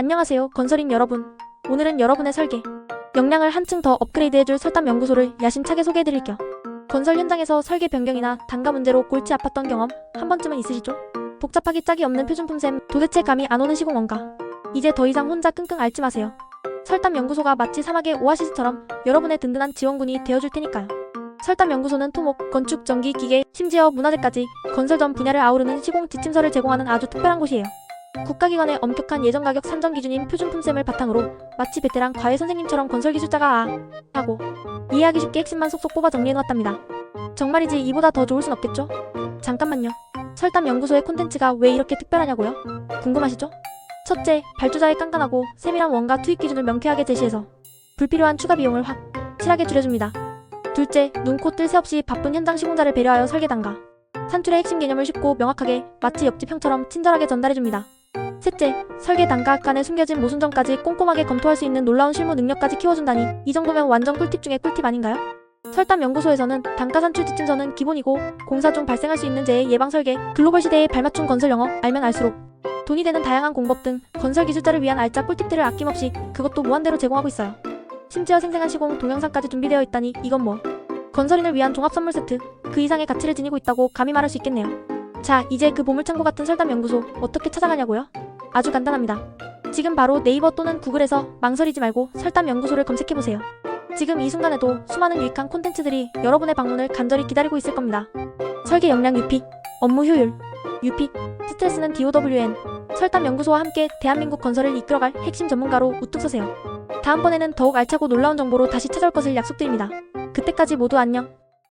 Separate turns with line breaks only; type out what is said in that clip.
안녕하세요, 건설인 여러분. 오늘은 여러분의 설계, 역량을 한층 더 업그레이드해줄 설담 연구소를 야심차게 소개해드릴 겸 건설 현장에서 설계 변경이나 단가 문제로 골치 아팠던 경험 한 번쯤은 있으시죠? 복잡하기 짝이 없는 표준품셈 도대체 감이 안 오는 시공 원가 이제 더 이상 혼자 끙끙 앓지 마세요. 설담 연구소가 마치 사막의 오아시스처럼 여러분의 든든한 지원군이 되어줄 테니까요. 설담 연구소는 토목, 건축, 전기, 기계, 심지어 문화재까지 건설 전 분야를 아우르는 시공 지침서를 제공하는 아주 특별한 곳이에요. 국가기관의 엄격한 예정 가격 산정 기준인 표준품셈을 바탕으로 마치 베테랑 과외 선생님처럼 건설 기술자가 아 하고 이해하기 쉽게 핵심만 속속 뽑아 정리해놓았답니다. 정말이지 이보다 더 좋을 순 없겠죠? 잠깐만요. 설담 연구소의 콘텐츠가 왜 이렇게 특별하냐고요? 궁금하시죠? 첫째, 발주자의 깐깐하고 세밀한 원가 투입 기준을 명쾌하게 제시해서 불필요한 추가 비용을 확실하게 줄여줍니다. 둘째, 눈코 뜰 새 없이 바쁜 현장 시공자를 배려하여 설계 단가, 산출의 핵심 개념을 쉽고 명확하게 마치 옆집 형처럼 친절하게 전달해줍니다. 셋째, 설계 단가 간에 숨겨진 모순점까지 꼼꼼하게 검토할 수 있는 놀라운 실무 능력까지 키워준다니 이 정도면 완전 꿀팁 중에 꿀팁 아닌가요? 설담 연구소에서는 단가 산 출 지침서는 기본이고 공사 중 발생할 수 있는 재해 예방 설계, 글로벌 시대에 발맞춘 건설 영어 알면 알수록 돈이 되는 다양한 공법 등 건설 기술자를 위한 알짜 꿀팁들을 아낌없이 그것도 무한대로 제공하고 있어요. 심지어 생생한 시공 동영상까지 준비되어 있다니 이건 뭐 건설인을 위한 종합 선물 세트 그 이상의 가치를 지니고 있다고 감히 말할 수 있겠네요. 자, 이제 그 보물창고 같은 설담 연구소 어떻게 찾아가냐고요? 아주 간단합니다. 지금 바로 네이버 또는 구글에서 망설이지 말고 설담 연구소를 검색해 보세요. 지금 이 순간에도 수많은 유익한 콘텐츠들이 여러분의 방문을 간절히 기다리고 있을 겁니다. 설계 역량 UP, 업무 효율, UP, 스트레스는 DOWN, 설담 연구소와 함께 대한민국 건설을 이끌어갈 핵심 전문가로 우뚝 서세요. 다음번에는 더욱 알차고 놀라운 정보로 다시 찾아올 것을 약속드립니다. 그때까지 모두 안녕.